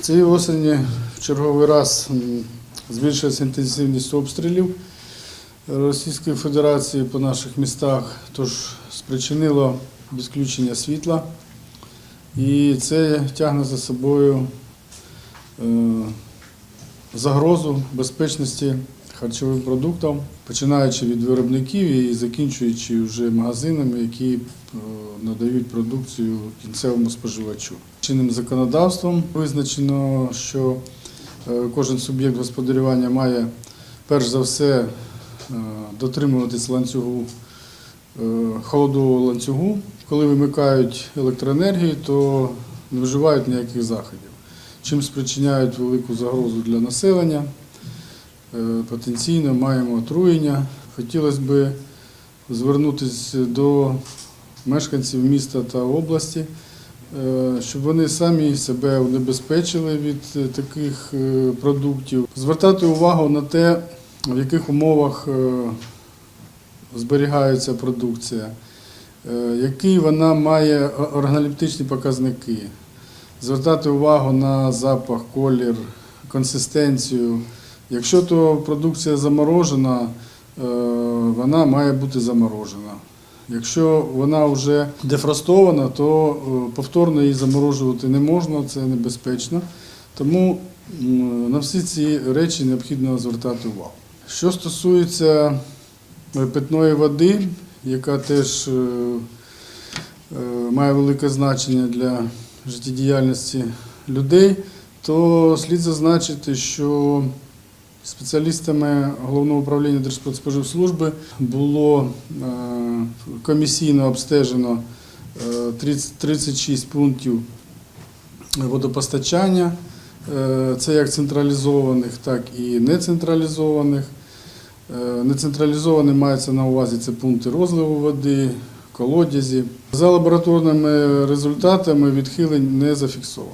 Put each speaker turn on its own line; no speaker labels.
Цієї осені в черговий раз збільшилася інтенсивність обстрілів Російської Федерації по наших містах, тож спричинило відключення світла. І це тягне за собою е, загрозу безпечності харчових продуктів, починаючи від виробників і закінчуючи вже магазинами, які е, надають продукцію кінцевому споживачу. Чинним законодавством визначено, що е, кожен суб'єкт господарювання має перш за все е, дотримуватись ланцюгу холодового ланцюгу. Коли вимикають електроенергію, то не вживають ніяких заходів, чим спричиняють велику загрозу для населення. Е, Потенційно маємо отруєння. Хотілося б звернутися до мешканців міста та області, е, щоб вони самі себе унебезпечили від е, таких продуктів, звертати увагу на те, в яких умовах зберігається продукція, які вона має о- органолептичні показники, звертати увагу на запах, колір, консистенцію. Якщо то продукція заморожена, е, вона має бути заморожена. Якщо вона вже дефростована, то е, повторно її заморожувати не можна, це небезпечно. Тому на всі ці речі необхідно звертати увагу. Що стосується е, питної води, яка теж має велике значення для життєдіяльності людей, то слід зазначити, що спеціалістами Головного управління Держпродспоживслужби було е, комісійно обстежено е, 30 36 пунктів водопостачання. Е, Це як централізованих, так і нецентралізованих. Е, Нецентралізовані мається на увазі це пункти розливу води, колодязі. За лабораторними результатами відхилень не зафіксовано.